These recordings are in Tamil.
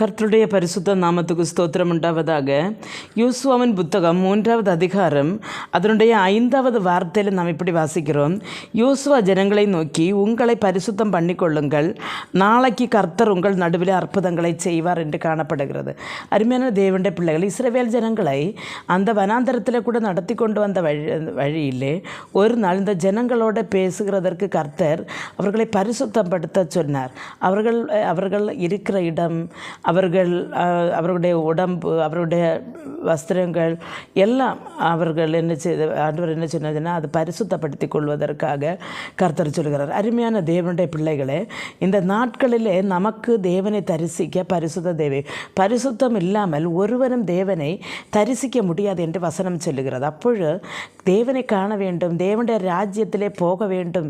கர்த்தருடைய பரிசுத்த நாமத்துக்கு ஸ்தோத்திரம் உண்டாவதாக. யூசுவாவின் புத்தகம் மூன்றாவது அதிகாரம் அதனுடைய ஐந்தாவது வார்த்தையில் நாம் இப்படி வாசிக்கிறோம். யூசுவா ஜனங்களை நோக்கி உங்களை பரிசுத்தம் பண்ணிக்கொள்ளுங்கள். நாளைக்கு கர்த்தர் உங்கள் நடுவில் அற்புதங்களை செய்வார் என்று காணப்படுகிறது. அருமையான தேவனுடைய பிள்ளைகள் இஸ்ரவேல் ஜனங்களை அந்த வனாந்தரத்தில் கூட நடத்தி கொண்டு வந்த வழி வழியிலே ஒரு நாள் இந்த ஜனங்களோட பேசுகிறதற்கு கர்த்தர் அவர்களை பரிசுத்தப்படுத்த சொன்னார். அவர்கள் அவர்கள் இருக்கிற இடம் அவர்கள் அவருடைய உடம்பு அவருடைய வஸ்திரங்கள் எல்லாம் அவர்கள் என்ன செய்த ஆண்டவர் என்ன சொன்னதுன்னா அது பரிசுத்தப்படுத்தி கொள்வதற்காக கர்த்தர் சொல்கிறார். அருமையான தேவனுடைய பிள்ளைகளே இந்த நாட்களிலே நமக்கு தேவனை தரிசிக்க பரிசுத்த தேவை பரிசுத்தம் இல்லாமல் ஒருவரும் தேவனை தரிசிக்க முடியாது என்று வசனம் சொல்லுகிறது. அப்பொழுது தேவனை காண வேண்டும் தேவனுடைய ராஜ்யத்திலே போக வேண்டும்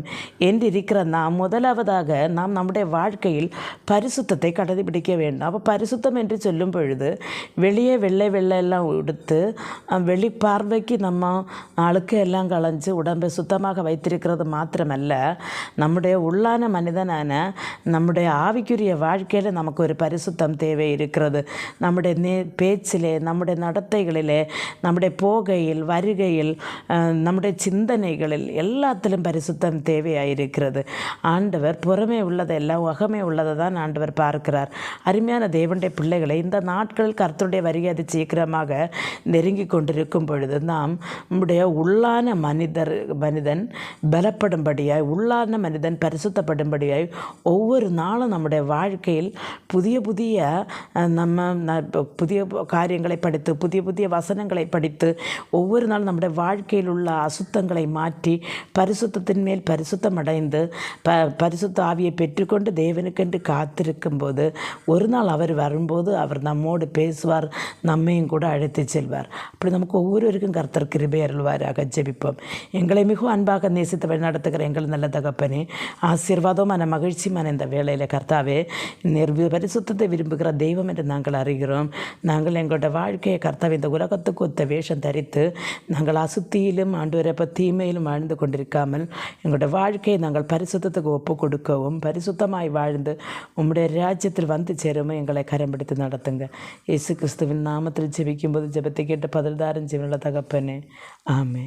என்று இருக்கிற நாம் முதலாவதாக நாம் நம்முடைய வாழ்க்கையில் பரிசுத்தத்தை கடைபிடிக்க வேண்டும். அப்போ பரிசுத்தம் என்று சொல்லும் பொழுது வெளியே வெள்ளை வெள்ளையெல்லாம் எடுத்து உடுத்து வெளி பார்வைக்கு நம்ம அழுக்கு எல்லாம் களைஞ்சு உடம்பை சுத்தமாக வைத்திருக்கிறது மாத்திரமல்ல நம்முடைய உள்ளான மனிதனான நம்முடைய ஆவிக்குரிய வாழ்க்கையில் நமக்கு ஒரு பரிசுத்தம் தேவை இருக்கிறது. நம்முடைய நே பேச்சிலே நம்முடைய நடத்தைகளிலே நம்முடைய போகையில் வருகையில் நம்முடைய சிந்தனைகளில் எல்லாத்திலும் பரிசுத்தம் தேவையாயிருக்கிறது. ஆண்டவர் புறமே உள்ளதெல்லாம் உகமே உள்ளதை தான் ஆண்டவர் பார்க்கிறார். அருமையான தேவனுடைய பிள்ளைகளை இந்த நாட்களில் கர்த்தருடைய வருகை அது சீக்கிரமாக நெருங்கி கொண்டிருக்கும் பொழுது நாம் நம்முடைய உள்ளான மனிதர் மனிதன் பலப்படும்படியாய் உள்ளான மனிதன் பரிசுத்தப்படும்படியாய் ஒவ்வொரு நாளும் நம்முடைய வாழ்க்கையில் புதிய புதிய நம்ம புதிய காரியங்களை படித்து புதிய புதிய வசனங்களை படித்து ஒவ்வொரு நாளும் நம்முடைய வாழ்க்கையில் உள்ள அசுத்தங்களை மாற்றி பரிசுத்தத்தின் மேல் பரிசுத்தம் அடைந்து ப பரிசுத்த ஆவியை பெற்றுக்கொண்டு தேவனுக்கென்று காத்திருக்கும் போது ஒரு நாள் அவர் அவர் வரும்போது அவர் நம்மோடு பேசுவார் நம்மையும் கூட அழைத்து செல்வார். அப்படி நமக்கு ஒவ்வொருவருக்கும் கர்த்தர் கிருபை அருள்வாராக ஜெபிப்போம். எங்களை மிகவும் அன்பாக நேசித்து வழிநடத்துகிற எங்கள் நல்ல தகப்பனே ஆசீர்வாதமான மகிழ்ச்சியான இந்த வேளையில் கர்த்தாவே நிர் பரிசுத்தத்தை விரும்புகிற தெய்வம் என்று நாங்கள் அறிகிறோம். நாங்கள் எங்களோட வாழ்க்கையை கர்த்தாவை இந்த உலகத்துக்கு ஒத்த வேஷம் தரித்து நாங்கள் அசுத்தியிலும் ஆண்டு தீமையிலும் வாழ்ந்து கொண்டிருக்காமல் எங்களோட வாழ்க்கையை நாங்கள் பரிசுத்தத்துக்கு ஒப்பு கொடுக்கவும் பரிசுத்தமாய் வாழ்ந்து உம்முடைய ராஜ்யத்தில் வந்து சேரவும். எங்கள் ഞങ്ങളെ കരം പിടിത്ത് നടത്തുക യേശു ക്രിസ്തുവിൻ നാമത്തിൽ ജപിക്കുമ്പോൾ ജപത്തെ കേട്ട് പതിൽധാരം ജീവനുള്ള തകപ്പനെ. ആമേ